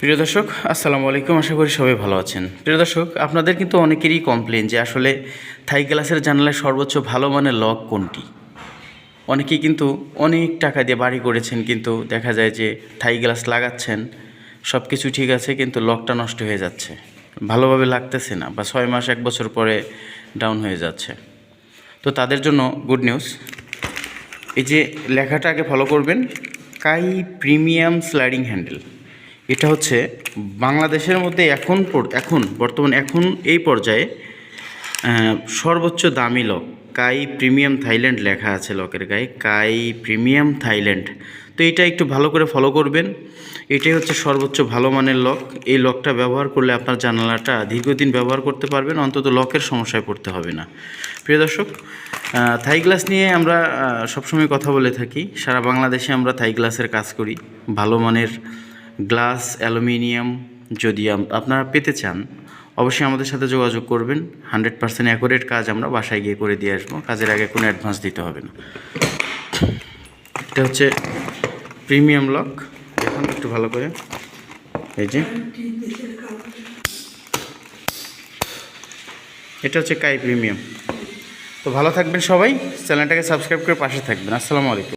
প্রিয় দর্শক, আসসালামু আলাইকুম। আশা করি সবাই ভালো আছেন। প্রিয় দর্শক, আপনাদের কিন্তু অনেকেরই কমপ্লেন যে আসলে থাই গ্লাসের জানালায় সর্বোচ্চ ভালো মানের লক কোনটি? অনেকেই কিন্তু অনেক টাকা দিয়ে বাড়ি করেছেন, কিন্তু দেখা যায় যে থাই গ্লাস লাগাচ্ছেন সব কিছু ঠিক আছে, কিন্তু লকটা নষ্ট হয়ে যাচ্ছে। ভালোভাবে লাগতেছে না বা ছয় মাস, এক বছর পরে ডাউন হয়ে যাচ্ছে। তো তাদের জন্য গুড নিউজ এই যে লেখাটা আগে ফলো করবেন, কাই প্রিমিয়াম স্লাইডিং হ্যান্ডেল। এটা হচ্ছে বাংলাদেশের মধ্যে এখন এখন, বর্তমান এখন এই পর্যায়ে সর্বোচ্চ দামি লক, কাই প্রিমিয়াম থাইল্যান্ড লেখা আছে লকের গায়ে, কাই প্রিমিয়াম থাইল্যান্ড। তো এটা একটু ভালো করে ফলো করবেন। এটাই হচ্ছে সর্বোচ্চ ভালো মানের লক। এই লকটা ব্যবহার করলে আপনার জানালাটা দীর্ঘদিন ব্যবহার করতে পারবেন, অন্তত লকের সমস্যায় পড়তে হবে না। প্রিয় দর্শক থাই গ্লাস নিয়ে আমরা সবসময় কথা বলে থাকি। সারা বাংলাদেশে আমরা থাই গ্লাসের কাজ করি। ভালো মানের গ্লাস, অ্যালুমিনিয়াম যদি আপনারা পেতে চান, অবশ্যই আমাদের সাথে যোগাযোগ করবেন। হান্ড্রেড পার্সেন্ট অ্যাকোরেট কাজ আমরা বাসায় গিয়ে করে দিয়ে আসব। কাজের আগে কোনো অ্যাডভান্স দিতে হবে না। এটা হচ্ছে প্রিমিয়াম লক। এখন একটু ভালো করে। এই যে। এটা হচ্ছে কাই প্রিমিয়াম। তো ভালো থাকবেন সবাই। চ্যানেলটাকে সাবস্ক্রাইব করে পাশে থাকবেন। আসসালামু আলাইকুম।